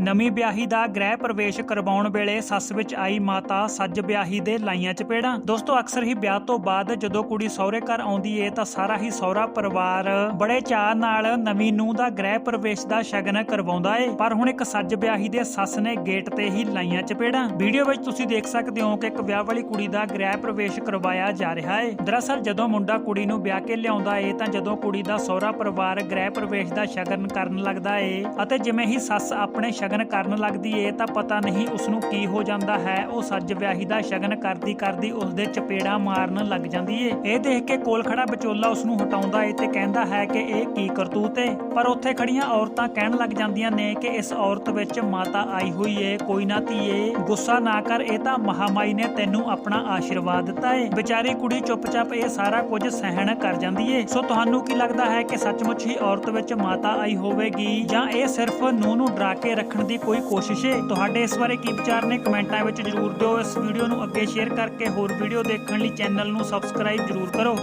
ਨਵੀਂ ਵਿਆਹੀ ਦਾ ਗ੍ਰਹਿ ਪ੍ਰਵੇਸ਼ ਕਰਵਾਉਣ ਵੇਲੇ ਸੱਸ ਵਿੱਚ ਆਈ ਮਾਤਾ ਸੱਜ ਵਿਆਹੀ ਦੇ ਲਾਈਆਂ ਚਪੇੜਾਂ। ਦੋਸਤੋ, ਅਕਸਰ ਹੀ ਵਿਆਹ ਤੋਂ ਬਾਅਦ ਜਦੋਂ ਕੁੜੀ ਸਹੁਰੇ ਘਰ ਆਉਂਦੀ ਏ ਤਾਂ ਸਾਰਾ ਹੀ ਸਹੁਰਾ ਪਰਿਵਾਰ ਬੜੇ ਚਾਅ ਨਾਲ ਨਵੀਂ ਨੂੰ ਦਾ ਗ੍ਰਹਿ ਪ੍ਰਵੇਸ਼ ਦਾ ਸ਼ਗਨ ਕਰਵਾਉਂਦਾ ਏ। ਪਰ ਹੁਣ ਇੱਕ ਸੱਜ ਵਿਆਹੀ ਦੇ ਸੱਸ ਨੇ ਗੇਟ ਤੇ ਹੀ ਲਾਈਆਂ ਚਪੇੜਾਂ। ਵੀਡੀਓ ਵਿੱਚ ਤੁਸੀਂ ਦੇਖ ਸਕਦੇ ਹੋ ਕਿ ਇੱਕ ਵਿਆਹ ਵਾਲੀ ਕੁੜੀ ਦਾ ਗ੍ਰਹਿ ਪ੍ਰਵੇਸ਼ ਕਰਵਾਇਆ ਜਾ ਰਿਹਾ ਏ। ਦਰਅਸਲ, ਜਦੋਂ ਮੁੰਡਾ ਕੁੜੀ ਨੂੰ ਵਿਆਹ ਕੇ ਲਿਆਉਂਦਾ ਏ ਤਾਂ ਜਦੋਂ ਕੁੜੀ ਦਾ ਸਹੁਰਾ ਪਰਿਵਾਰ ਗ੍ਰਹਿ ਪ੍ਰਵੇਸ਼ ਦਾ ਸ਼ਗਨ ਕਰਨ ਲੱਗਦਾ ਏ ਅਤੇ ਜਿਵੇਂ ਹੀ ਸੱਸ ਆਪਣੇ ਸ਼ਗਨ ਕਰਨ ਲੱਗਦੀ ਏ ਤਾਂ ਪਤਾ ਨਹੀਂ ਉਸ ਨੂੰ ਕੀ ਹੋ ਜਾਂਦਾ ਹੈ। ਉਹ ਸੱਜ ਵਿਆਹੀ ਦਾ ਸ਼ਗਨ ਕਰਦੀ ਕਰਦੀ ਉਸ ਦੇ ਚਪੇੜਾ ਮਾਰਨ ਲੱਗ ਜਾਂਦੀ ਏ। ਇਹ ਦੇਖ ਕੇ ਕੋਲ ਖੜਾ ਵਿਚੋਲਾ ਉਸ ਨੂੰ ਹਟਾਉਂਦਾ ਏ ਤੇ ਕਹਿੰਦਾ ਹੈ ਕਿ ਇਹ ਕੀ ਕਰਤੂਤ ਏ। ਪਰ ਉੱਥੇ ਖੜੀਆਂ ਔਰਤਾਂ ਕਹਿਣ ਲੱਗ ਜਾਂਦੀਆਂ ਨੇ ਕਿ ਇਸ ਔਰਤ ਵਿੱਚ ਮਾਤਾ ਆਈ ਹੋਈ ਏ, ਕੋਈ ਨਾ ਧੀਏ, ਗੁੱਸਾ ਨਾ ਕਰ, ਇਹ ਤਾਂ ਮਹਾਮਾਈ ਨੇ ਤੈਨੂੰ ਆਪਣਾ ਆਸ਼ੀਰਵਾਦ ਦਿੱਤਾ ਏ। ਵਿਚਾਰੀ ਕੁੜੀ ਚੁੱਪਚਾਪ ਇਹ ਸਾਰਾ ਕੁਝ ਸਹਿਣ ਕਰ ਜਾਂਦੀ ਏ। ਸੋ ਤੁਹਾਨੂੰ ਕੀ ਲੱਗਦਾ ਹੈ ਕਿ ਸੱਚਮੁੱਚ ਹੀ ਔਰਤ ਵਿੱਚ ਮਾਤਾ ਆਈ ਹੋਵੇਗੀ ਜਾਂ ਇਹ ਸਿਰਫ ਨੂੰ ਨੂੰ ਡਰਾ ਕੇ ਰੱਖ ਰੱਖਣ ਦੀ ਕੋਈ ਕੋਸ਼ਿਸ਼ ਏ ਤੁਹਾਡੇ ਇਸ ਬਾਰੇ ਕੀ ਵਿਚਾਰ ਨੇ? ਕਮੈਂਟਾਂ ਵਿੱਚ ਜਰੂਰ ਦਿਓ। ਇਸ ਵੀਡੀਓ ਨੂੰ ਅੱਗੇ ਸ਼ੇਅਰ ਕਰਕੇ ਹੋਰ ਵੀਡੀਓ ਦੇਖਣ ਲਈ ਚੈਨਲ ਨੂੰ ਸਬਸਕ੍ਰਾਈਬ ਜਰੂਰ ਕਰੋ।